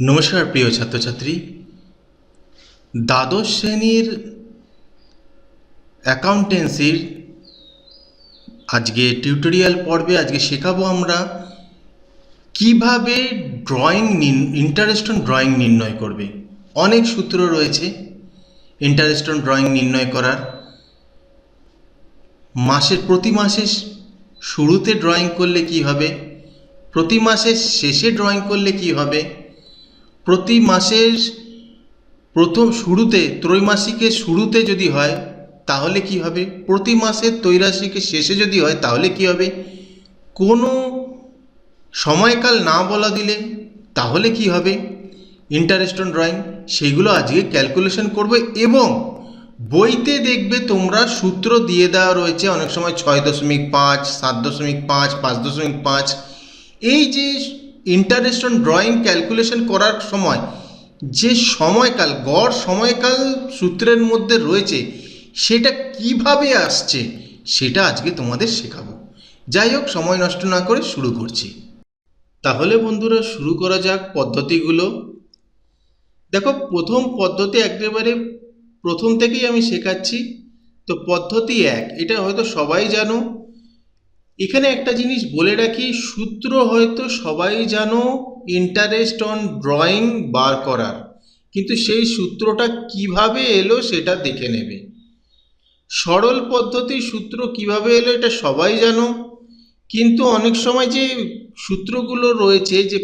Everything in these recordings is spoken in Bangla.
নমস্কার, প্রিয় ছাত্রছাত্রী। দ্বাদশ শ্রেণির অ্যাকাউন্টেন্সির আজকে টিউটোরিয়াল পর্বে আজকে শেখাবো আমরা কীভাবে ড্রয়িং ইন্টারেস্ট অন ড্রয়িং নির্ণয় করবে। অনেক সূত্র রয়েছে ইন্টারেস্ট অন ড্রয়িং নির্ণয় করার। মাসের, প্রতি মাসের শুরুতে ড্রয়িং করলে কি হবে? প্রতি মাসের শেষে ড্রয়িং করলে কি হবে? প্রতি মাসের প্রথম শুরুতে, ত্রৈমাসিকের শুরুতে যদি হয়, তাহলে কি হবে? প্রতি মাসের ত্রৈমাসিকের শেষে যদি হয়, তাহলে কি হবে? কোনো সময়কাল না বলা দিলে, তাহলে কি হবে? ইন্টারেস্ট অন ড্রয়িং সেইগুলো আজকে ক্যালকুলেশন করবে এবং বইতে দেখবে তোমরা সূত্র দিয়ে দেওয়া রয়েছে, অনেক সময় ছয় দশমিক পাঁচ, সাত দশমিক পাঁচ পাঁচ দশমিক পাঁচ। এই যে ইন্টারেস্ট অন ড্রয়িং ক্যালকুলেশন করার সময়, যে সময়কাল, গড় সময়কাল সূত্রের মধ্যে রয়েছে, সেটা কীভাবে আসছে, সেটা আজকে তোমাদের শেখাবো। যাই হোক, সময় নষ্ট না করে শুরু করছি। তাহলে বন্ধুরা, শুরু করা যাক পদ্ধতিগুলো। দেখো, প্রথম পদ্ধতি একেবারে প্রথম থেকেই আমি শেখাচ্ছি। তো পদ্ধতি এক, এটা হয়তো সবাই জানো এখানে একটা জিনিস বলে রাখি, সূত্র হয়তো সবাই জানো ইন্টারেস্ট অন ড্রয়িং বার করার। কিন্তু সেই সূত্রটা কীভাবে এলো সেটা দেখে নেবে। সরল পদ্ধতির সূত্র কীভাবে এলো এটা সবাই জানো, কিন্তু অনেক সময় যে সূত্রগুলো রয়েছে যে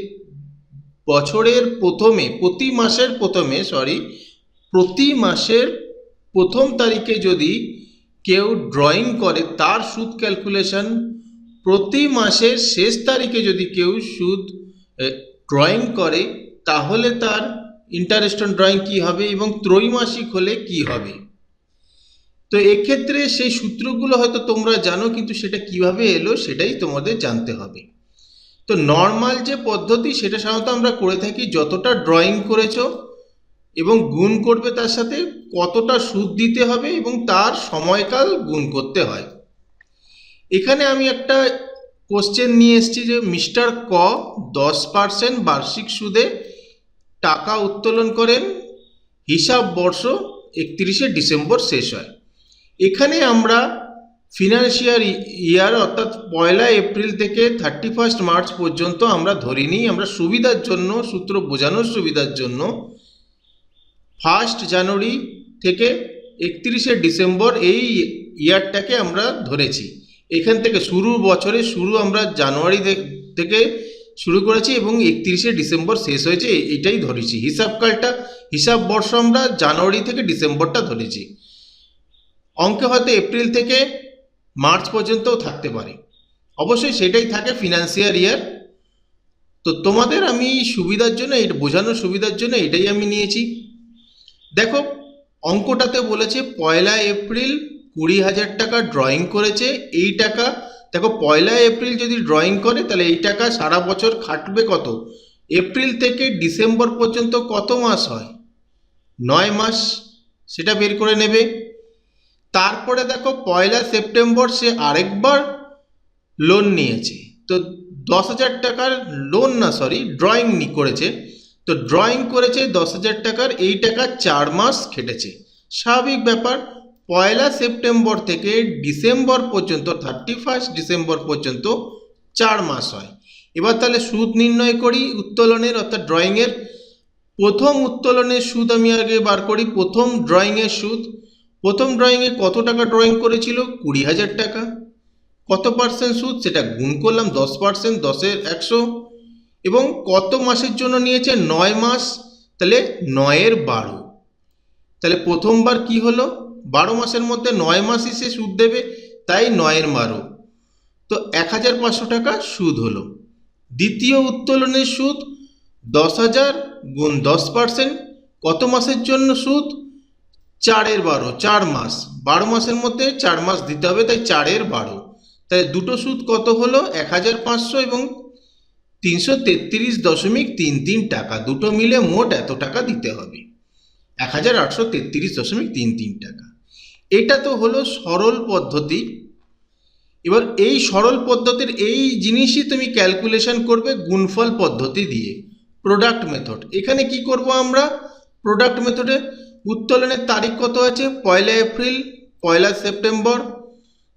বছরের প্রথমে, প্রতি মাসের প্রথমে সরি প্রতি মাসের প্রথম তারিখে যদি কেউ ড্রয়িং করে, তার সুদ ক্যালকুলেশন প্রতি মাসের শেষ তারিখে যদি কেউ সুদ ড্রয়িং করে, তাহলে তার ইন্টারেস্ট অন ড্রয়িং কী হবে এবং ত্রৈমাসিক হলে কি হবে? তো এক্ষেত্রে সেই সূত্রগুলো হয়তো তোমরা জানো, কিন্তু সেটা কীভাবে এলো সেটাই তোমাদের জানতে হবে। তো নর্মাল যে পদ্ধতি, সেটা সাধারণত আমরা করে থাকি যতটা ড্রয়িং করেছ এবং গুণ করবে তার সাথে কতটা সুদ দিতে হবে এবং তার সময়কাল গুণ করতে হয়। এখানে আমি একটা কোশ্চেন নিয়ে এসেছি যে মিস্টার ক দশ পার্সেন্ট বার্ষিক সুদে টাকা উত্তোলন করেন, হিসাব বর্ষ একত্রিশে ডিসেম্বর শেষ হয়। এখানে আমরা ফিনান্সিয়াল ইয়ার অর্থাৎ পয়লা এপ্রিল থেকে থার্টি ফার্স্ট মার্চ পর্যন্ত আমরা ধরে নিই আমরা সুবিধার জন্য, সূত্র বোঝানোর সুবিধার জন্য ফার্স্ট জানুয়ারি থেকে একত্রিশে ডিসেম্বর এই ইয়ারটাকে আমরা ধরেছি। এখান থেকে শুরু বছরে শুরু আমরা জানুয়ারি থেকে শুরু করেছি এবং একত্রিশে ডিসেম্বর শেষ হয়েছে এটাই ধরেছি। হিসাবকালটা হিসাব বর্ষ আমরা জানুয়ারি থেকে ডিসেম্বরটা ধরেছি। অঙ্কে হয়তো এপ্রিল থেকে মার্চ পর্যন্তও থাকতে পারে। অবশ্যই সেটাই থাকে ফিনান্সিয়াল ইয়ার। তো তোমাদের আমি সুবিধার জন্য, এটা বোঝানোর সুবিধার জন্য এটাই আমি নিয়েছি। দেখো, অঙ্কটাতে বলেছে পয়লা এপ্রিল কুড়ি হাজার টাকা ড্রয়িং করেছে, এই টাকা, দেখো পয়লা এপ্রিল যদি ড্রয়িং করে, তাহলে এই টাকা সারা বছর খাটবে কত? এপ্রিল থেকে ডিসেম্বর পর্যন্ত কত মাস হয়? নয় মাস, সেটা বের করে নেবে। তারপরে দেখো পয়লা সেপ্টেম্বর সে আরেকবার লোন নিয়েছে। তো দশ হাজার টাকার লোন না সরি ড্রয়িং নি করেছে। তো ড্রয়িং করেছে, দশ হাজার টাকার, এই টাকা চার মাস খেটেছে। স্বাভাবিক ব্যাপার পয়লা সেপ্টেম্বর থেকে ডিসেম্বর পর্যন্ত থার্টি ফার্স্ট ডিসেম্বর পর্যন্ত চার মাস হয়। এবার তাহলে সুদ নির্ণয় করি, উত্তোলনের অর্থাৎ ড্রয়িংয়ের প্রথম উত্তোলনের সুদ আমি আগে বার করি, প্রথম ড্রয়িংয়ের সুদ। প্রথম ড্রয়িংয়ে কত টাকা ড্রয়িং করেছিল? কুড়ি হাজার টাকা। কত পার্সেন্ট সুদ? সেটা গুণ করলাম, দশ পার্সেন্ট দশের একশো। এবং কত মাসের জন্য নিয়েছে? নয় মাস। তাহলে নয়ের বারো। তাহলে প্রথমবার কি হলো? বারো মাসের মধ্যে নয় মাসই সে সুদ দেবে, তাই নয়ের বারো তো এক হাজার পাঁচশো টাকা সুদ হলো। দ্বিতীয় উত্তোলনের সুদ দশ হাজার গুণ দশ পার্সেন্ট। কত মাসের জন্য সুদ? চারের বারো, চার মাস। বারো মাসের মধ্যে চার মাস দিতে হবে, তাই চারের বারো। তাই দুটো সুদ কত হলো? এক হাজার পাঁচশো এবং তিনশো তেত্রিশ দশমিক তিন তিন টাকা। দুটো মিলে মোট এত টাকা দিতে হবে। এক হাজার আটশো তেত্রিশ দশমিক তিন তিন টাকা। এটা তো হলো সরল পদ্ধতি। এবার এই সরল পদ্ধতির এই জিনিসই তুমি ক্যালকুলেশন করবে গুণফল পদ্ধতি দিয়ে প্রোডাক্ট মেথড এখানে কি করব আমরা? প্রোডাক্ট মেথডে উত্তোলনের তারিখ কত আছে? পয়লা এপ্রিল, পয়লা সেপ্টেম্বর।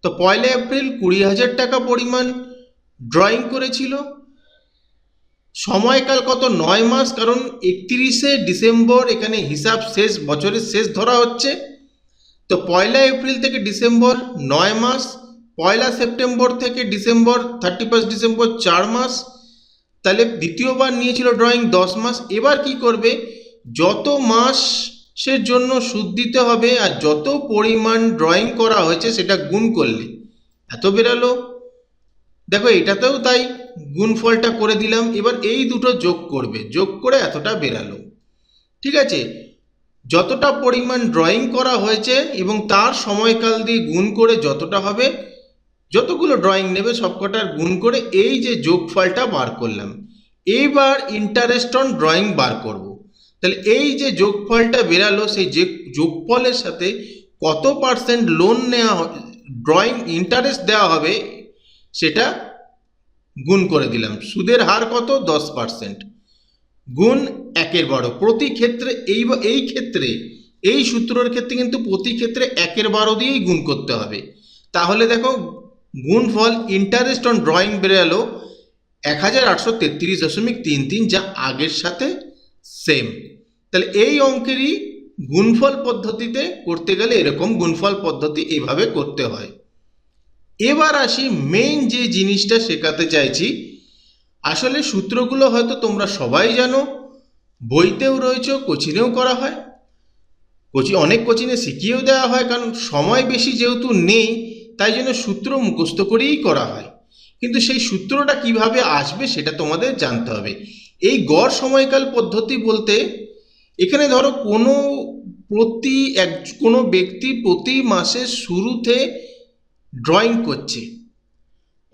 তো পয়লা এপ্রিল কুড়ি হাজার টাকা পরিমাণ ড্রয়িং করেছিল। সময়কাল কত? নয় মাস, কারণ একত্রিশে ডিসেম্বর, এখানে হিসাব শেষ, বছরের শেষ ধরা হচ্ছে। তো পয়লা এপ্রিল থেকে ডিসেম্বর নয় মাস, পয়লা সেপ্টেম্বর থেকে ডিসেম্বর থার্টি ফার্স্ট ডিসেম্বর চার মাস। তাহলে দ্বিতীয়বার নিয়েছিল ড্রয়িং দশ মাস। এবার কি করবে? যত মাসের জন্য সুদ দিতে হবে আর যত পরিমাণ ড্রয়িং করা হয়েছে সেটা গুণ করলে। এত বেরালো? দেখো, এটাতেও তাই গুণফলটা করে দিলাম। এবার এই দুটো যোগ করবে। যোগ করে এতটা বেরালো। ঠিক আছে? যতটা পরিমাণ ড্রয়িং করা হয়েছে এবং তার সময়কাল দিয়ে গুণ করে যতটা হবে, যতগুলো ড্রয়িং নেবে সবকটার গুণ করে এই যে যোগফলটা বার করলাম। এইবার ইন্টারেস্ট অন ড্রয়িং বার করব। তাহলে এই যে যোগফলটা বেরালো, সেই যে যোগফলের সাথে কত পার্সেন্ট লোন নেওয়া ড্রয়িং ইন্টারেস্ট দেওয়া হবে, সেটা গুণ করে দিলাম। সুদের হার কত? দশ পার্সেন্ট গুণ একের বারো প্রতি ক্ষেত্রে এই এই ক্ষেত্রে, এই সূত্রের ক্ষেত্রে কিন্তু প্রতি ক্ষেত্রে একের বারো দিয়েই গুণ করতে হবে। তাহলে দেখো, গুণফল ইন্টারেস্ট অন ড্রয়িং বেরোলো এক হাজার আটশো তেত্রিশ দশমিক তিন তিন, যা আগের সাথে সেম তাহলে এই অঙ্কেরই গুণফল পদ্ধতিতে করতে গেলে এরকম গুণফল পদ্ধতি এভাবে করতে হয়। এবার আসি মেইন যে জিনিসটা শেখাতে চাইছি আসলে সূত্রগুলো হয়তো তোমরা সবাই জানো। বইতেও রয়েছে, কোচিনেও করা হয়। কোচি অনেক কোচিনে শিখিয়েও দেওয়া হয়, কারণ সময় বেশি যেহেতু নেই, তাই জন্য সূত্র মুখস্থ করেই করা হয়। কিন্তু সেই সূত্রটা কীভাবে আসবে সেটা তোমাদের জানতে হবে। এই গড় সময়কাল পদ্ধতি বলতে, এখানে ধরো কোনো প্রতি এক, কোনো ব্যক্তি প্রতি মাসের শুরুতে ড্রয়িং করছে।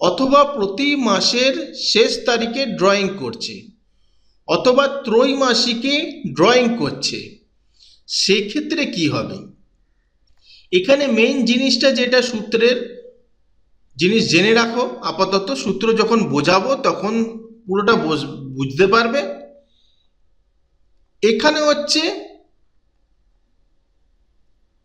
অথবা প্রতি মাসের শেষ তারিখে ড্রয়িং করছে, অথবা ত্রৈমাসিকে ড্রয়িং করছে, সেক্ষেত্রে কি হবে? এখানে মেইন জিনিসটা যেটা সূত্রের জিনিস জেনে রাখো, আপাতত সূত্র যখন বোঝাবো তখন পুরোটা বোঝ- বুঝতে পারবে। এখানে হচ্ছে,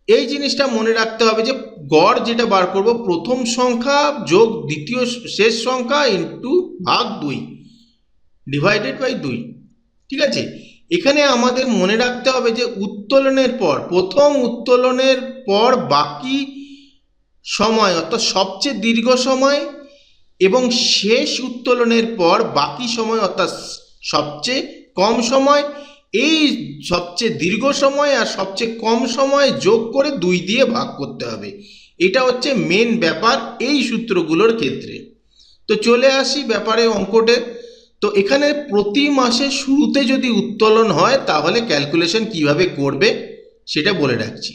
এই জিনিসটা মনে রাখতে হবে যে গড় যেটা বার করব, প্রথম সংখ্যা যোগ দ্বিতীয় শেষ সংখ্যা ইন্টু ভাগ দুই ডিভাইডেড বাই দুই, ঠিক আছে? এখানে আমাদের মনে রাখতে হবে যে উত্তোলনের পর, প্রথম উত্তোলনের পর বাকি সময়, অর্থাৎ সবচেয়ে দীর্ঘ সময় এবং শেষ উত্তোলনের পর বাকি সময়, অর্থাৎ সবচেয়ে কম সময় এই সবচেয়ে দীর্ঘ সময় আর সবচেয়ে কম সময় যোগ করে দুই দিয়ে ভাগ করতে হবে। এটা হচ্ছে মেন ব্যাপার এই সূত্রগুলোর ক্ষেত্রে। তো চলে আসি ব্যাপারে অঙ্কটে। তো এখানে প্রতি মাসে শুরুতে যদি উত্তোলন হয়, তাহলে ক্যালকুলেশন কীভাবে করবে সেটা বলে রাখছি।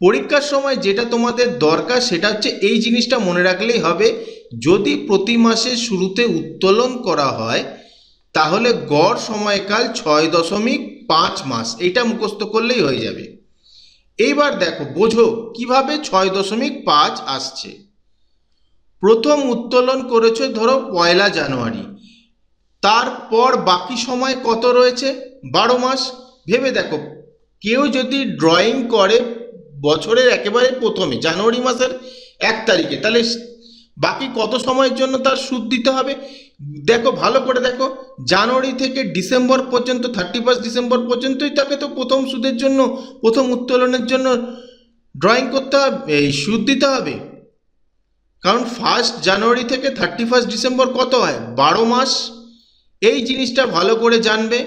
পরীক্ষার সময় যেটা তোমাদের দরকার সেটা হচ্ছে এই জিনিসটা মনে রাখলেই হবে, যদি প্রতি মাসের শুরুতে উত্তোলন করা হয় তাহলে গড় সময়কাল ছয় দশমিক পাঁচ মাস, এটা মুখস্থ করলেই হয়ে যাবে। এইবার দেখো, বোঝো কীভাবে ছয় দশমিক পাঁচ আসছে। প্রথম উত্তোলন করেছে ধরো পয়লা জানুয়ারি, তারপর বাকি সময় কত রয়েছে? বারো মাস। ভেবে দেখো, কেউ যদি ড্রয়িং করে বছরের একেবারে প্রথমে, জানুয়ারি মাসের এক তারিখে, তাহলে বাকি কত সময়ের জন্য তার সুদ দিতে হবে? দেখো, ভালো করে দেখো, জানুয়ারি থেকে ডিসেম্বর পর্যন্ত থার্টি ফার্স্ট ডিসেম্বর পর্যন্তই তাকে তো প্রথম সুদের জন্য, প্রথম উত্তোলনের জন্য ড্রয়িং করতে হবে, এই সুদ দিতে হবে। কারণ ফার্স্ট জানুয়ারি থেকে থার্টি ফার্স্ট ডিসেম্বর কত হয়? বারো মাস। এই জিনিসটা ভালো করে জানবে।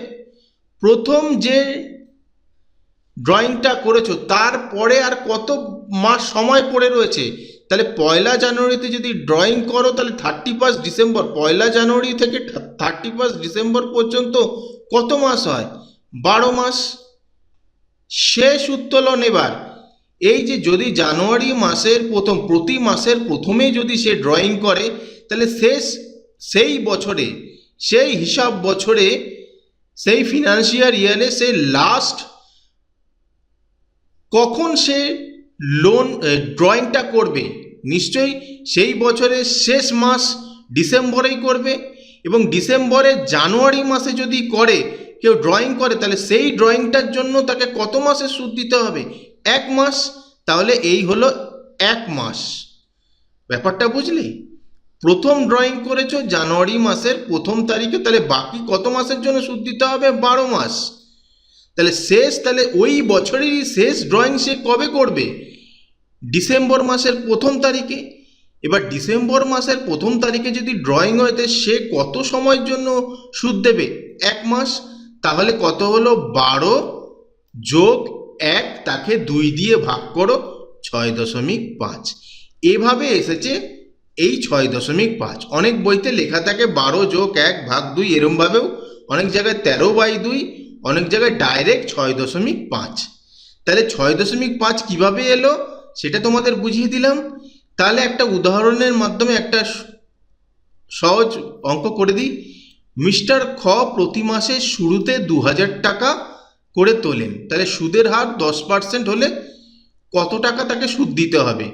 প্রথম যে ড্রয়িংটা করেছ, তারপরে আর কত মাস সময় পড়ে রয়েছে তাহলে পয়লা জানুয়ারিতে যদি ড্রয়িং করো, তাহলে থার্টি ফার্স্ট ডিসেম্বর পয়লা জানুয়ারি থেকে থার্টি ফার্স্ট ডিসেম্বর পর্যন্ত কত মাস হয়? বারো মাস। শেষ উত্তোলন এবার। এই যে যদি জানুয়ারি মাসের প্রথম, প্রতি মাসের প্রথমে যদি সে ড্রয়িং করে, তাহলে শেষ সেই বছরে, সেই হিসাব বছরে, সেই ফিনান্সিয়াল ইয়ারে সে লাস্ট কখন সে লোন ড্রয়িংটা করবে। নিশ্চয়ই সেই বছরের শেষ মাস ডিসেম্বরেই করবে এবং ডিসেম্বরে জানুয়ারি মাসে যদি করে, কেউ ড্রয়িং করে, তাহলে সেই ড্রয়িংটার জন্য তাকে কত মাসে সুদ দিতে হবে? এক মাস? তাহলে এই হলো এক মাস। ব্যাপারটা বুঝলি? প্রথম ড্রয়িং করেছ জানুয়ারি মাসের প্রথম তারিখে, তাহলে বাকি কত মাসের জন্য সুদ দিতে হবে? বারো মাস। তাহলে শেষ, তাহলে ওই বছরেরই শেষ ড্রয়িং সে কবে করবে? ডিসেম্বর মাসের প্রথম তারিখে, এবার ডিসেম্বর মাসের প্রথম তারিখে যদি ড্রয়িং হয়, তো সে কত সময়ের জন্য সুদ দেবে? এক মাস। তাহলে কত হলো? বারো যোগ এক, তাকে দুই দিয়ে ভাগ করো, ছয় দশমিক পাঁচ। এভাবে এসেছে এই ছয় দশমিক পাঁচ। অনেক বইতে লেখা থাকে বারো যোগ এক ভাগ দুই এরমভাবেও অনেক জায়গায় তেরো বাই দুই, অনেক জায়গায় ডাইরেক্ট ছয় দশমিক পাঁচ। তাহলে ছয় দশমিক পাঁচ কীভাবে এলো? সেটা তোমাদের বুঝিয়ে দিলাম। তাহলে একটা উদাহরণের মাধ্যমে একটা সহজ অঙ্ক করে দিই। মিস্টার খ প্রতি মাসের শুরুতে দু হাজার টাকা করে তোলেন। তাহলে সুদের হার দশ পার্সেন্ট হলে কত টাকা তাকে সুদ দিতে হবে?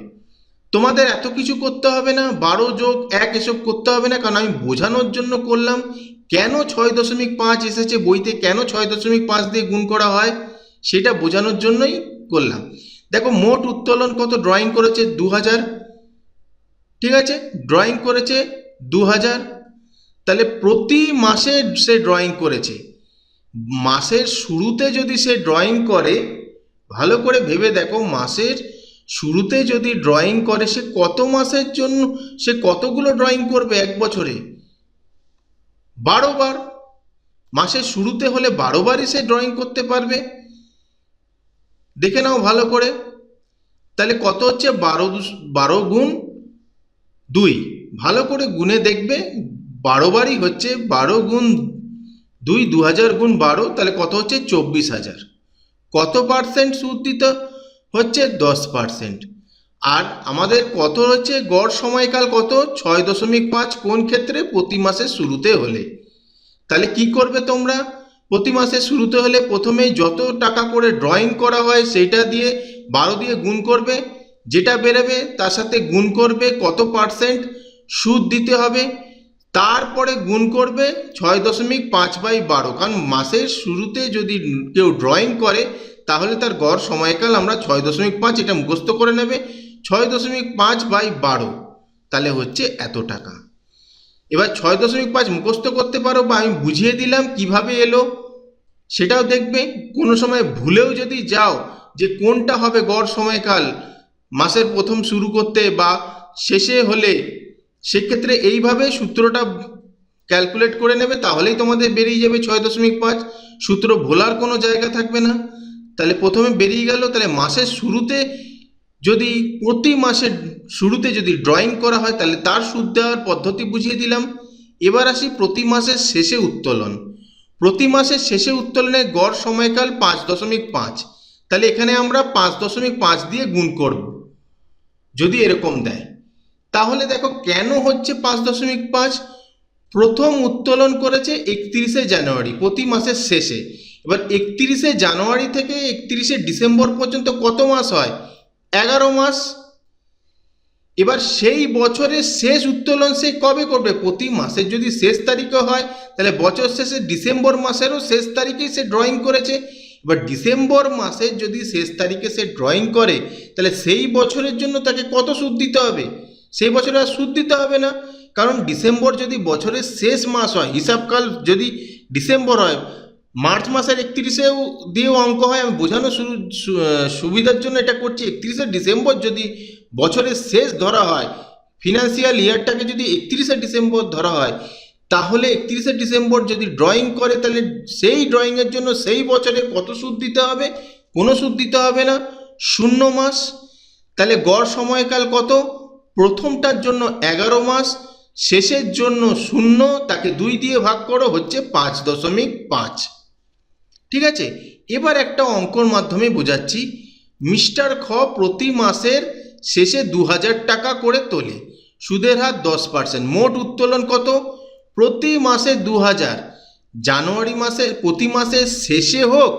তোমাদের এত কিছু করতে হবে না, বারো যোগ এক এসব করতে হবে না, কারণ আমি বোঝানোর জন্য করলাম, কেন ছয় দশমিক পাঁচ এসেছে বইতে, কেন ছয় দশমিক পাঁচ দিয়ে গুণ করা হয়, সেটা বোঝানোর জন্যই করলাম। দেখো মোট উত্তোলন কত? ড্রয়িং করেছে দু হাজার ঠিক আছে? ড্রয়িং করেছে দু হাজার তাহলে প্রতি মাসে সে ড্রয়িং করেছে। মাসের শুরুতে যদি সে ড্রয়িং করে, ভালো করে ভেবে দেখো, মাসের শুরুতে যদি ড্রয়িং করে, সে কত মাসের জন্য, সে কতগুলো ড্রয়িং করবে এক বছরে? বারো বার। মাসের শুরুতে হলে বারো বারই সে ড্রয়িং করতে পারবে। দেখে নাও ভালো করে। তাহলে কত হচ্ছে? বারো বারো গুণ দুই। ভালো করে গুণে দেখবে, বারো বারই হচ্ছে বারো গুণ দুই দু হাজার গুণ বারো, তাহলে কত হচ্ছে? চব্বিশ হাজার। কত পার্সেন্ট সুদ দিতে হচ্ছে? দশ পার্সেন্ট আর আমাদের কত হচ্ছে? গড় সময়কাল কত? ছয় দশমিক পাঁচ কোন ক্ষেত্রে? প্রতি মাসের শুরুতে হলে। তাহলে কি করবে তোমরা? প্রতি মাসে শুরুতে হলে প্রথমেই যত টাকা করে ড্রয়িং করা হয় সেইটা দিয়ে বারো দিয়ে গুণ করবে। যেটা বেরোবে তার সাথে গুণ করবে কত পার্সেন্ট সুদ দিতে হবে। তারপরে গুণ করবে ছয় দশমিক পাঁচ বাই বারো। কারণ মাসের শুরুতে যদি কেউ ড্রয়িং করে, তাহলে তার গড় সময়কাল আমরা ছয় দশমিক পাঁচ এটা মুখস্থ করে নেবে। ছয় দশমিক পাঁচ বাই বারো, তাহলে হচ্ছে এত টাকা। এবার ছয় দশমিক পাঁচ মুখস্থ করতে পারো বা আমি বুঝিয়ে দিলাম কীভাবে এলো। সেটাও দেখবে। কোনো সময় ভুলেও যদি যাও যে কোনটা হবে গড় সময়কাল, মাসের প্রথম শুরু করতে বা শেষে হলে, সেক্ষেত্রে এইভাবে সূত্রটা ক্যালকুলেট করে নেবে, তাহলেই তোমাদের বেরিয়ে যাবে ছয় দশমিক পাঁচ। সূত্র ভোলার কোনো জায়গা থাকবে না। তাহলে প্রথমে বেরিয়ে গেল, তাহলে মাসের শুরুতে যদি প্রতি মাসের শুরুতে যদি ড্রয়িং করা হয়, তাহলে তার সুদ দেওয়ার পদ্ধতি বুঝিয়ে দিলাম। এবার আসি প্রতি মাসের শেষে উত্তোলন। প্রতি মাসের শেষে উত্তোলনের গড় সময়কাল পাঁচ দশমিক পাঁচ। তাহলে এখানে আমরা পাঁচ দশমিক পাঁচ দিয়ে গুণ করব। যদি এরকম দেয়। তাহলে দেখো কেন হচ্ছে পাঁচ দশমিক পাঁচ? প্রথম উত্তোলন করেছে একত্রিশে জানুয়ারি, প্রতি মাসের শেষে। এবার একত্রিশে জানুয়ারি থেকে একত্রিশে ডিসেম্বর পর্যন্ত কত মাস হয়? এগারো মাস। এবার সেই বছরের শেষ উত্তোলন সে কবে করবে? প্রতি মাসের যদি শেষ তারিখে হয়, তাহলে বছর শেষে ডিসেম্বর মাসেরও শেষ তারিখেই সে ড্রয়িং করেছে। এবার ডিসেম্বর মাসের যদি শেষ তারিখে সে ড্রয়িং করে, তাহলে সেই বছরের জন্য তাকে কত সুদ দিতে হবে? সেই বছরে আর সুদ দিতে হবে না। কারণ ডিসেম্বর যদি বছরের শেষ মাস হয়, হিসাবকাল যদি ডিসেম্বর হয়, মার্চ মাসের একত্রিশেও দিয়েও অঙ্ক হয়। আমি বোঝানো সুবিধার জন্য এটা করছি, একত্রিশে ডিসেম্বর যদি বছরের শেষ ধরা হয়। ফিনান্সিয়াল ইয়ারটাকে যদি একত্রিশে ডিসেম্বর ধরা হয়, তাহলে একত্রিশে ডিসেম্বর যদি ড্রয়িং করে, তাহলে সেই ড্রয়িংয়ের জন্য সেই বছরে কত সুদ দিতে হবে? কোনো সুদ দিতে হবে না। শূন্য মাস। তাহলে গড় সময়কাল কত? প্রথমটার জন্য এগারো মাস, শেষের জন্য শূন্য, তাকে দুই দিয়ে ভাগ করো, হচ্ছে পাঁচ দশমিক পাঁচ। ঠিক আছে? এবার একটা অঙ্কর মাধ্যমে বোঝাচ্ছি। মিস্টার খ প্রতি মাসের শেষে দু হাজার টাকা করে তোলে। সুদের হার দশ পার্সেন্ট মোট উত্তোলন কত? প্রতি মাসে দু হাজার জানুয়ারি মাসে, প্রতি মাসের শেষে হোক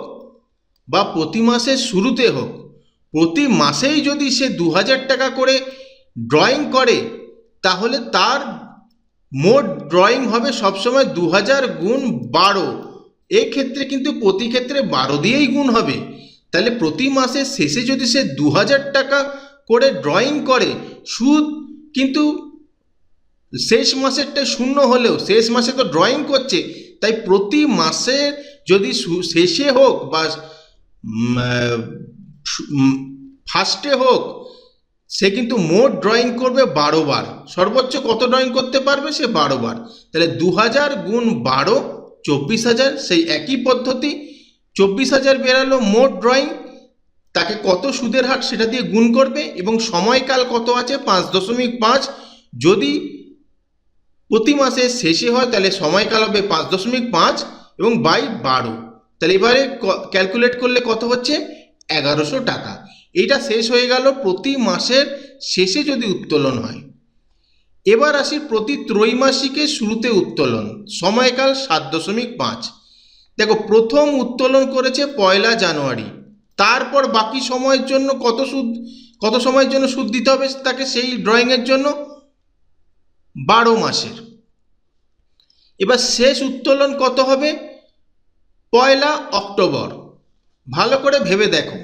বা প্রতি মাসের শুরুতে হোক, প্রতি মাসেই যদি সে দু হাজার টাকা করে ড্রয়িং করে, তাহলে তার মোট ড্রয়িং হবে সবসময় দু হাজার গুণ বারো। ক্ষেত্রে কিন্তু প্রতি ক্ষেত্রে বারো দিয়েই গুণ হবে। তাহলে প্রতি মাসের শেষে যদি সে দু হাজার টাকা করে ড্রয়িং করে সুদ, কিন্তু শেষ মাসেরটা শূন্য হলেও, শেষ মাসে তো ড্রয়িং করছে, তাই প্রতি মাসে যদি শেষে হোক বা ফার্স্টে হোক, সে কিন্তু মোট ড্রয়িং করবে বারো বার। সর্বোচ্চ কত ড্রয়িং করতে পারবে সে বারো বার। তাহলে দু হাজার গুণ বারো, চব্বিশ হাজার, সেই একই পদ্ধতি, চব্বিশ হাজার বেরালো মোট ড্রয়িং তাকে কত সুদের হার সেটা দিয়ে গুণ করবে এবং সময়কাল কত আছে? পাঁচ দশমিক পাঁচ। যদি প্রতি মাসের শেষে হয়, তাহলে সময়কাল হবে পাঁচ দশমিক পাঁচ এবং বাই বারো। তাহলে এবারে ক্যালকুলেট করলে কত হচ্ছে? এগারোশো টাকা। এটা শেষ হয়ে গেল প্রতি মাসের শেষে যদি উত্তোলন হয়। এবার আসি প্রতি ত্রৈমাসিকের শুরুতে উত্তোলন। সময়কাল সাত দশমিক পাঁচ। দেখো, প্রথম উত্তোলন করেছে পয়লা জানুয়ারি। তারপর বাকি সময়ের জন্য কত সুদ, কত সময়ের জন্য সুদ দিতে হবে তাকে সেই ড্রয়িংয়ের জন্য? বারো মাসের। এবার শেষ উত্তোলন কত হবে? পয়লা অক্টোবর। ভালো করে ভেবে দেখো।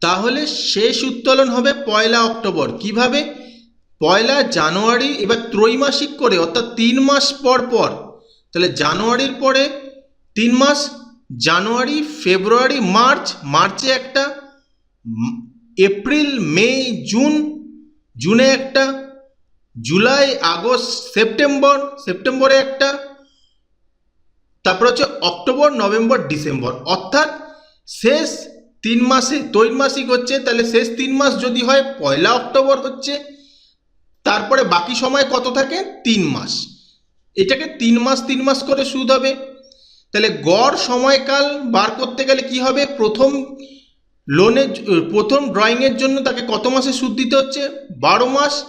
তাহলে শেষ উত্তোলন হবে পয়লা অক্টোবর। কীভাবে? পয়লা জানুয়ারি, এবার ত্রৈমাসিক করে, অর্থাৎ তিন মাস পর পর। তাহলে জানুয়ারির পরে তিন মাস জানুয়ারি, ফেব্রুয়ারি, মার্চ, মার্চে একটা এপ্রিল, মে, জুন, জুনে একটা, জুলাই, আগস্ট, সেপ্টেম্বর, সেপ্টেম্বরে একটা, তারপর হচ্ছে অক্টোবর, নভেম্বর, ডিসেম্বর। অর্থাৎ শেষ তিন মাসে, ত্রৈমাসিক হচ্ছে, তাহলে শেষ তিন মাস যদি হয়, পয়লা অক্টোবর হচ্ছে, তারপরে বাকি সময় কত থাকে? তিন মাস। এটাকে তিন মাস তিন মাস করে সুদ হবে। তাহলে গড় সময়কাল বার করতে গেলে কি হবে? প্রথম লোনের প্রথম ড্রয়িংয়ের জন্য তাকে কত মাসে সুদ দিতে হচ্ছে? বারো মাস।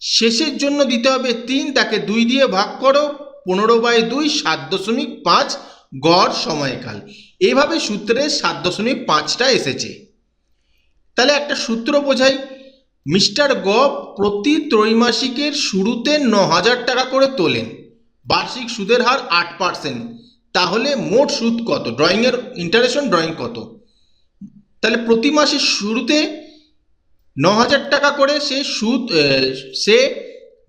শেষের জন্য দিতে হবে তিন, তাকে দুই দিয়ে ভাগ করো, পনেরো বাই দুই, সাত দশমিক পাঁচ গড় সময়কাল। এইভাবে সূত্রে সাত দশমিক পাঁচটা এসেছে। তাহলে একটা সূত্র বোঝাই, মিস্টার গব প্রতি ত্রৈমাসিকের শুরুতে ন হাজার টাকা করে তোলেন। বার্ষিক সুদের হার আট পার্সেন্ট। তাহলে মোট সুদ কত? ড্রয়িংয়ের ইন্টারেশন ড্রয়িং কত? তাহলে প্রতি মাসের শুরুতে ন হাজার টাকা করে সে সুদ সে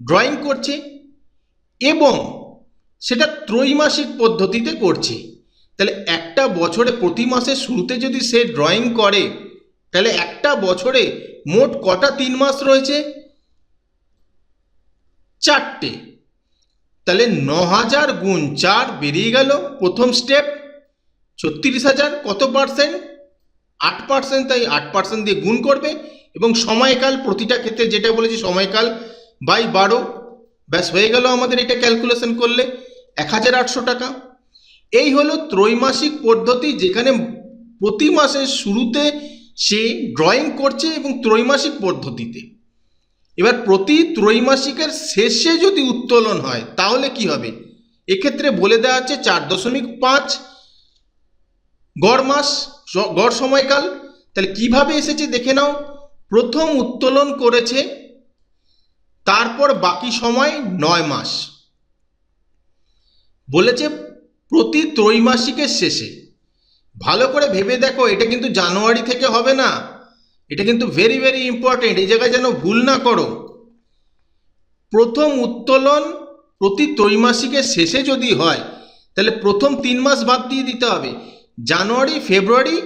ড্রয়িং করছে এবং সেটা ত্রৈমাসিক পদ্ধতিতে করছে। তাহলে একটা বছরে প্রতি মাসের শুরুতে যদি সে ড্রয়িং করে, তাহলে একটা বছরে মোট কটা তিন মাস রয়েছে? চারটে। তাহলে ন হাজার গুণ চার বেরিয়ে গেল প্রথম স্টেপ ছত্রিশ হাজার কত পার্সেন্ট আট পার্সেন্ট তাই আট পার্সেন্ট দিয়ে গুণ করবে। এবং সময়কাল প্রতিটা ক্ষেত্রে যেটা বলেছি, সময়কাল বাই বারো। ব্যাস, হয়ে গেল আমাদের এটা ক্যালকুলেশন করলে এক হাজার আটশো টাকা। এই হলো ত্রৈমাসিক পদ্ধতি, যেখানে প্রতি মাসের শুরুতে সে ড্রয়িং করছে এবং ত্রৈমাসিক পদ্ধতিতে। এবার প্রতি ত্রৈমাসিকের শেষে যদি উত্তোলন হয়, তাহলে কি হবে? এক্ষেত্রে বলে দেওয়া আছে চার দশমিক পাঁচ। গড় মাস গড় সময়কাল। তাহলে কীভাবে এসেছে দেখে নাও। প্রথম উত্তোলন করেছে, তারপর বাকি সময় নয় মাস। বলেছে প্রতি ত্রৈমাসিকের শেষে। ভালো করে ভেবে দেখো, এটা কিন্তু জানুয়ারি থেকে হবে না। এটা কিন্তু ভেরি ভেরি ইম্পর্টেন্ট এই জায়গায় যেন ভুল না করো। প্রথম উত্তোলন প্রতি ত্রৈমাসিকের শেষে যদি হয়, তাহলে প্রথম তিন মাস বাদ দিয়ে দিতে হবে। জানুয়ারি, ফেব্রুয়ারি,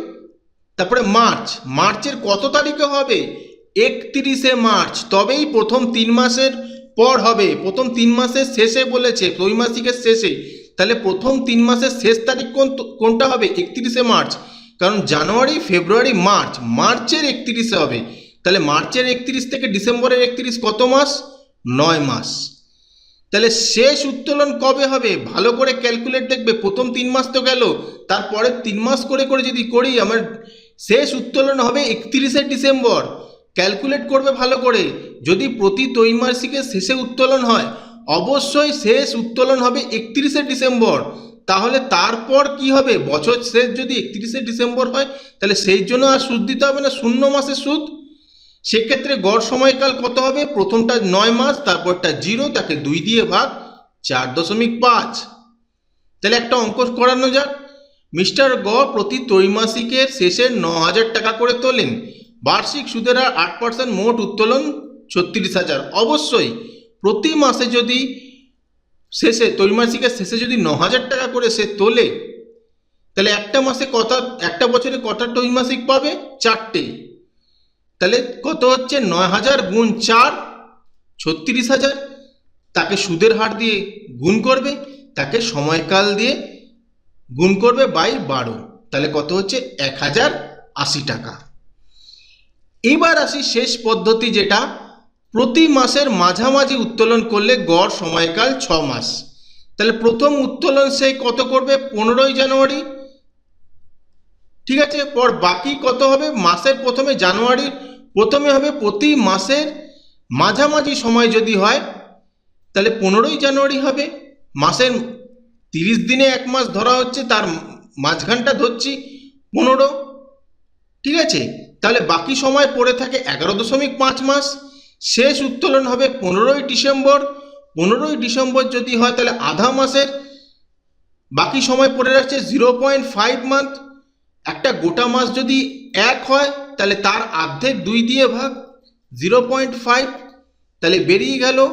তারপরে মার্চ। মার্চের কত তারিখে হবে? একত্রিশে মার্চ। তবেই প্রথম তিন মাসের পর হবে। প্রথম তিন মাসের শেষে বলেছে, ত্রৈমাসিকের শেষে। তাহলে প্রথম তিন মাসের শেষ তারিখ কোন কোনটা হবে? একত্রিশে মার্চ। কারণ জানুয়ারি, ফেব্রুয়ারি, মার্চ, মার্চের একত্রিশে হবে। তাহলে মার্চের একত্রিশ থেকে ডিসেম্বরের একত্রিশ কত মাস? নয় মাস। তাহলে শেষ উত্তোলন কবে হবে? ভালো করে ক্যালকুলেট দেখবে, প্রথম তিন মাস তো গেল তারপরে তিন মাস করে করে যদি করি, আমার শেষ উত্তোলন হবে একত্রিশে ডিসেম্বর। ক্যালকুলেট করবে ভালো করে। যদি প্রতি ত্রৈমাসিকের শেষে উত্তোলন হয়, অবশ্যই শেষ উত্তোলন হবে একত্রিশে ডিসেম্বর। তাহলে তারপর কি হবে? বছর শেষ যদি একত্রিশে ডিসেম্বর হয়, তাহলে সেই জন্য আর সুদ দিতে হবে না, শূন্য মাসের সুদ। সেক্ষেত্রে গড় সময়কাল কত হবে? প্রথমটা নয় মাস, তারপরটা জিরো, তাকে দুই দিয়ে ভাগ চার দশমিক পাঁচ। তাহলে একটা অঙ্ক করানো যাক। মিস্টার গ প্রতি ত্রৈমাসিকের শেষে ন হাজার টাকা করে তোলেন। বার্ষিক সুদের হার আট পার্সেন্ট মোট উত্তোলন ছত্রিশ হাজার। অবশ্যই প্রতি মাসে যদি শেষে ত্রৈমাসিকের শেষে যদি ন হাজার টাকা করে সে তোলে, তাহলে একটা মাসে কত, একটা বছরে কটা ত্রৈমাসিক পাবে? চারটে। তাহলে কত হচ্ছে? নয় হাজার গুণ চার, ছত্রিশ হাজার। তাকে সুদের হার দিয়ে গুণ করবে, তাকে সময়কাল দিয়ে গুণ করবে বাই বারো। তাহলে কত হচ্ছে? এক হাজার আশি টাকা। এবার আসি শেষ পদ্ধতি যেটা প্রতি মাসের মাঝামাঝি উত্তোলন করলে গড় সময়কাল ছ মাস। তাহলে প্রথম উত্তোলন সে কত করবে? পনেরোই জানুয়ারি। ঠিক আছে, পর বাকি কত হবে? মাসের প্রথমে জানুয়ারির প্রথমে হবে প্রতি মাসের মাঝামাঝি সময় যদি হয়, তাহলে পনেরোই জানুয়ারি হবে। মাসের তিরিশ দিনে এক মাস ধরা হচ্ছে, তার মাঝখানটা ধরছি পনেরো। ঠিক আছে, তাহলে বাকি সময় পড়ে থাকে এগারো দশমিক পাঁচ মাস। শেষ উত্তোলন হবে পনেরোই ডিসেম্বর। পনেরোই ডিসেম্বর যদি হয় তাহলে আধা মাসের। বাকি সময় পড়ে যাচ্ছে জিরো পয়েন্ট ফাইভ মান্থ। একটা গোটা মাস যদি এক হয় তাহলে তার অর্ধেক দুই দিয়ে ভাগ জিরো পয়েন্ট ফাইভ। তাহলে বেরিয়ে গেল।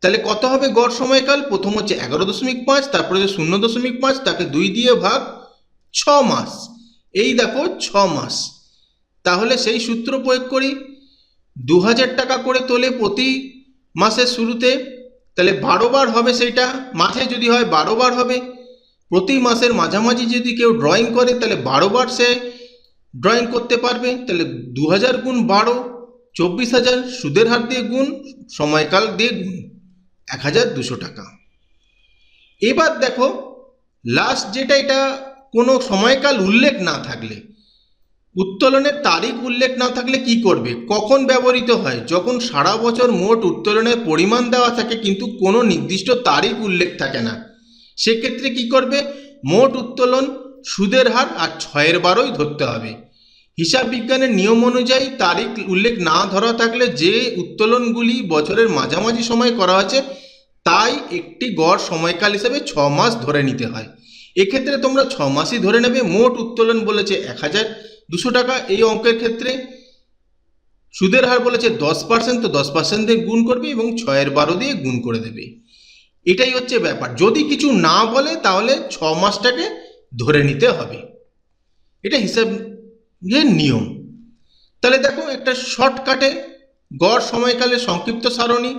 তাহলে কত হবে গড় সময়কাল? প্রথম হচ্ছে এগারো দশমিক পাঁচ, তারপরে যে শূন্য দশমিক পাঁচ, তাকে দুই দিয়ে ভাগ ছ মাস। এই দেখো ছ মাস। তাহলে সেই সূত্র প্রয়োগ করি। দু হাজার টাকা করে তোলে প্রতি মাসের শুরুতে, তাহলে বারো বার হবে সেটা মাসে যদি হয় বারো বার হবে, প্রতি মাসের মাঝামাঝি যদি কেউ ড্রয়িং করে, তাহলে বারো বার সে ড্রয়িং করতে পারবে, তাহলে দু হাজার গুণ বারো, চব্বিশ হাজার সুদের হার দিয়ে গুণ, সময়কাল দিয়ে গুণ, এক হাজার দুশো টাকা। এবার দেখো লাস্ট যেটা, এটা কোনো সময়কাল উল্লেখ না থাকলে উত্তোলনের তারিখ উল্লেখ না থাকলে কি করবে? কখন ব্যবহৃত হয়? যখন সারা বছর মোট উত্তোলনের পরিমাণ দেওয়া থাকে কিন্তু কোনো নির্দিষ্ট তারিখ উল্লেখ থাকে না। সেক্ষেত্রে কি করবে? মোট উত্তোলন সুদের হার আর ছয়ের বারোই ধরতে হবে। হিসাব বিজ্ঞানের নিয়ম অনুযায়ী তারিখ উল্লেখ না ধরা থাকলে যে উত্তোলনগুলি বছরের মাঝামাঝি সময় করা হয়েছে, তাই একটি গড় সময়কাল হিসেবে ছ মাস ধরে নিতে হয়। এক্ষেত্রে তোমরা ছ মাসই ধরে নেবে। মোট উত্তোলন বলেছে এক হাজার দুশো টাকা এই অঙ্কের ক্ষেত্রে সুদের হার বলেছে দশ পার্সেন্ট তো দশ পার্সেন্ট দিয়ে গুণ করবে এবং ছয়ের বারো দিয়ে গুণ করে দেবে। এটাই হচ্ছে ব্যাপার। যদি কিছু না বলে, তাহলে ছ মাসটাকে ধরে নিতে হবে। এটা হিসাবের নিয়ম। তাহলে দেখো, একটা শর্টকাটে গড় সময়কালে সংক্ষিপ্ত সারণী,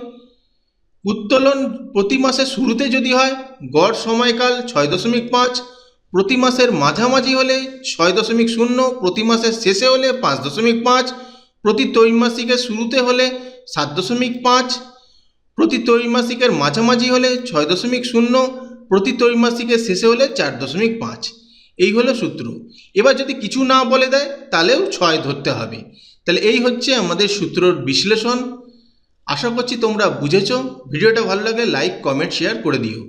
উত্তোলন প্রতি মাসে শুরুতে যদি হয়, গড় সময়কাল ছয় দশমিক পাঁচ প্রতি মাসের মাঝামাঝি হলে ছয় দশমিক শূন্য, প্রতি মাসের শেষে হলে পাঁচ দশমিক পাঁচ, প্রতি ত্রৈমাসিকের শুরুতে হলে সাত দশমিক পাঁচ, প্রতি ত্রৈমাসিকের মাঝামাঝি হলে ছয় দশমিক শূন্য, প্রতি ত্রৈমাসিকের শেষে হলে চার দশমিক পাঁচ। এই হলো সূত্র। এবার যদি কিছু না বলে দেয়, তাহলেও ছয় ধরতে হবে। তাহলে এই হচ্ছে আমাদের সূত্রর বিশ্লেষণ। আশা করছি তোমরা বুঝেছ। ভিডিওটা ভালো লাগলে লাইক, কমেন্ট, শেয়ার করে দিও।